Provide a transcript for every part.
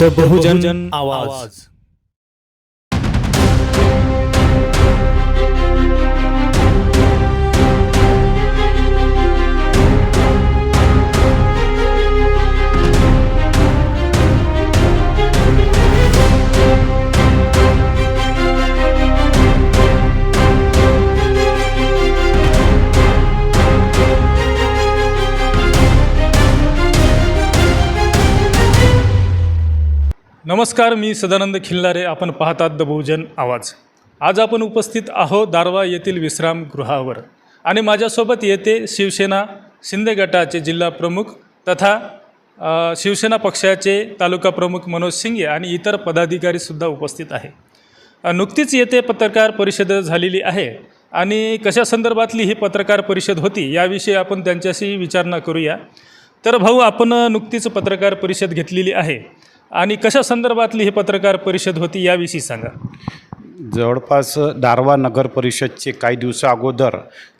The बहुजन आवाज. नमस्कार मी सदानंद खिल्लारे. आपण पाहतात द बहुजन आवाज. आज आपण उपस्थित आहो दारवा येथील विश्रामगृहावर आणि माझ्यासोबत येथे शिवसेना शिंदे गटाचे जिल्हा प्रमुख तथा शिवसेना पक्षाचे तालुका प्रमुख मनोज सिंगे आणि इतर पदाधिकारीसुद्धा उपस्थित आहे. नुकतीच येथे पत्रकार परिषद झालेली आहे आणि कशा संदर्भातली ही पत्रकार परिषद होती याविषयी आपण त्यांच्याशी विचारणा करूया. तर भाऊ आपण नुकतीच पत्रकार परिषद घेतलेली आहे. आणि कशा संदर्भातली ही पत्रकार परिषद होती याविषयी सांगा. जवळपास दारवा नगर परिषदचे काही दिवसा अगोदर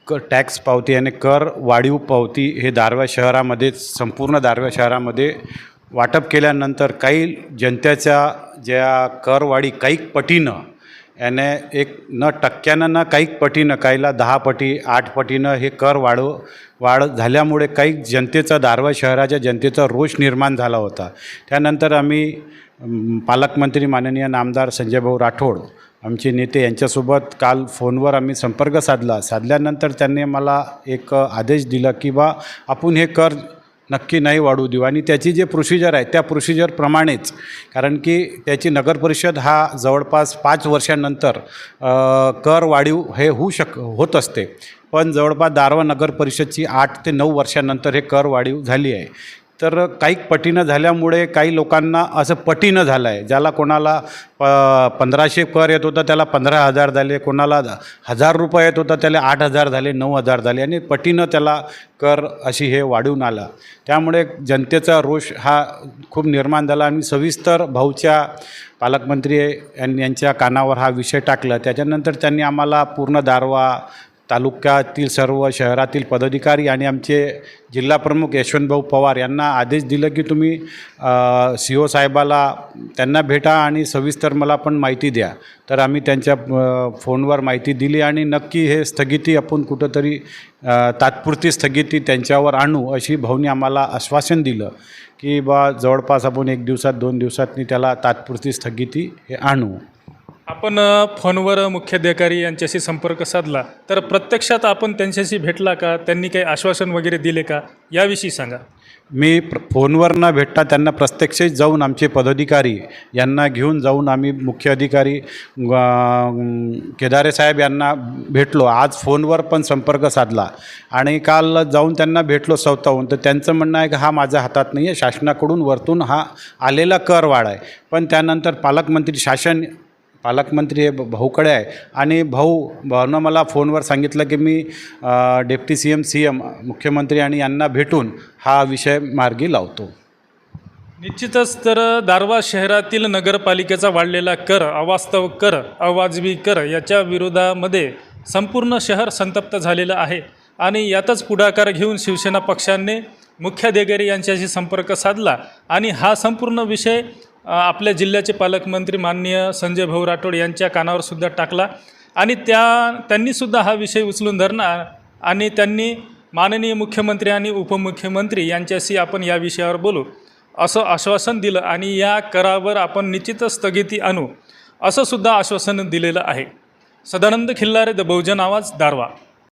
क टॅक्स पावती आणि कर वाढीव पावती हे दारवा शहरामध्ये संपूर्ण दारवा शहरामध्ये वाटप केल्यानंतर काही जनतेच्या ज्या करवाढी काही पटीनं याने एक न टक्क्यानं ना काही पटीनं काहीला दहा पटी आठ पटीनं हे कर वाढव वाढ झाल्यामुळे काही जनतेचा दारवा शहराच्या जनतेचा रोष निर्माण झाला होता त्यानंतर आम्ही पालकमंत्री माननीय नामदार संजयभाऊ राठोड आमचे नेते यांच्यासोबत काल फोनवर आम्ही संपर्क साधला साधल्यानंतर त्यांनी मला एक आदेश दिला की बा आपण हे कर नक्की नाही वाढू देऊ. आणि त्याची जे प्रोसिजर आहे त्या प्रोसिजरप्रमाणेच कारण की त्याची नगरपरिषद हा जवळपास पाच वर्षानंतर कर वाढीव हे होऊ शक होत असते. पण जवळपास दारवा नगर परिषदची आठ ते नऊ वर्षानंतर हे कर वाढीव झाली आहे. तर काही पटीनं झाल्यामुळे काही लोकांना असं पटीनं झालं आहे ज्याला कोणाला प पंधराशे कर येत होता त्याला पंधरा हजार झाले. कोणाला हजार रुपये येत होता त्याला आठ हजार झाले नऊ हजार झाले. आणि पटीनं त्याला कर अशी हे वाढवून आला. त्यामुळे जनतेचा रोष हा खूप निर्माण झाला. आणि सविस्तर भाऊच्या पालकमंत्री यां- यांच्या कानावर हा विषय टाकला. त्याच्यानंतर त्यांनी आम्हाला पूर्ण दारवा तालुक्यातील सर्व शहरातील पदाधिकारी आणि आमचे जिल्हाप्रमुख यशवंतभाऊ पवार यांना आदेश दिलं की तुम्ही सी ओ साहेबाला त्यांना भेटा आणि सविस्तर मला पण माहिती द्या. तर आम्ही त्यांच्या फोनवर माहिती दिली आणि नक्की हे स्थगिती आपण कुठंतरी तात्पुरती स्थगिती त्यांच्यावर आणू अशी भाऊनी आम्हाला आश्वासन दिलं की बा जवळपास आपण एक दिवसात दोन दिवसातनी त्याला तात्पुरती स्थगिती हे आणू. आपण फोनवर मुख्याधिकारी यांच्याशी संपर्क साधला तर प्रत्यक्षात आपण त्यांच्याशी भेटला का? त्यांनी काही आश्वासन वगैरे दिले का? याविषयी सांगा. मी प्र फोनवर न भेटता त्यांना प्रत्यक्ष जाऊन आमचे पदाधिकारी यांना घेऊन जाऊन आम्ही मुख्य अधिकारी केदारे साहेब यांना भेटलो. आज फोनवर पण संपर्क साधला आणि काल जाऊन त्यांना भेटलो स्वतःहून. तर त्यांचं म्हणणं आहे की हा माझ्या हातात नाही आहे. शासनाकडून वरतून हा आलेला कर वाढ आहे. पण त्यानंतर पालकमंत्री शासन पालकमंत्री हे भाऊकडे आहे. आणि भाऊ भाऊनं मला फोनवर सांगितलं की मी deputy C M C M मुख्यमंत्री आणि यांना भेटून हा विषय मार्गी लावतो. निश्चितच तर दारवा शहरातील नगरपालिकेचा वाढलेला कर अवास्तव कर अवाजवी कर याच्या विरोधामध्ये संपूर्ण शहर संतप्त झालेलं आहे. आणि यातच पुढाकार घेऊन शिवसेना पक्षाने मुख्याधिकारी यांच्याशी संपर्क साधला. आणि हा संपूर्ण विषय आपल्या जिल्ह्याचे पालकमंत्री माननीय संजय भाऊ राठोड यांच्या कानावरसुद्धा टाकला. आणि त्या त्यांनीसुद्धा हा विषय उचलून धरणार आणि त्यांनी माननीय मुख्यमंत्री आणि उपमुख्यमंत्री यांच्याशी आपण या विषयावर बोलू. असं आश्वासन दिलं आणि या करावर आपण निश्चितच स्थगिती आणू असंसुद्धा आश्वासन दिलेलं आहे. सदानंद खिल्लारे द बहुजन आवाज दारवा